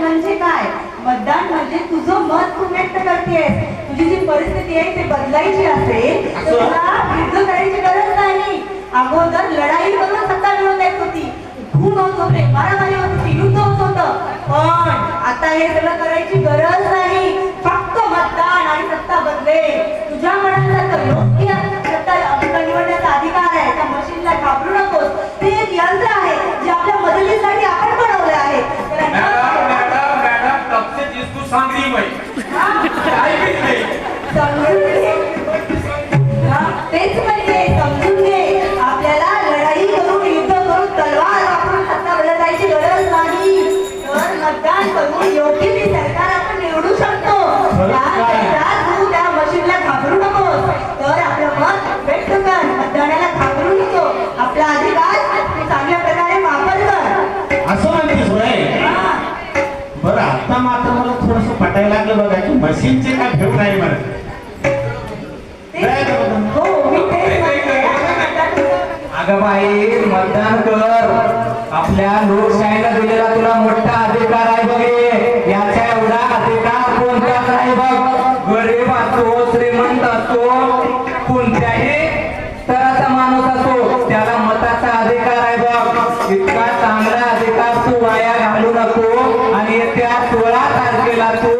म्हणजे मतदान म्हणजे तुझं मत तू व्यक्त करतेस. तुझी जी परिस्थिती आहे ते बदलायची असेल होत होते मारामारी होत युद्ध होत. होतं पण आता हे सगळं करायची गरज नाही. फक्त मतदान आणि सत्ता बदले. तुझ्या मनासारखं योग्य सत्ता निवडण्याचा अधिकार आहे. त्या मशीनला घाबरू नकोस. ते एक यंत्र आहे जे आपल्या मदतीसाठी आपण बनवलं आहे. मॅडम मॅडम मॅडम तब से जिसको सांगली? ऐकत नाही. समजून म्हटलं बघा की मशीनचे काय घेऊन नाही म्हणत. अगं बाई मतदान कर. आपल्या लोकशाहीला दिलेला तुला मोठा अधिकार आहे बघे याचा एवढा अधिकार कोणताच नाही बघ. गरीब असतो श्रीमंत असतो कोणत्याही स्तराचा माणूस असतो त्याला मताचा अधिकार आहे बघ. इतका चांगला अधिकार तू वाया घालू नको आणि येत्या सोळा तारखेला तू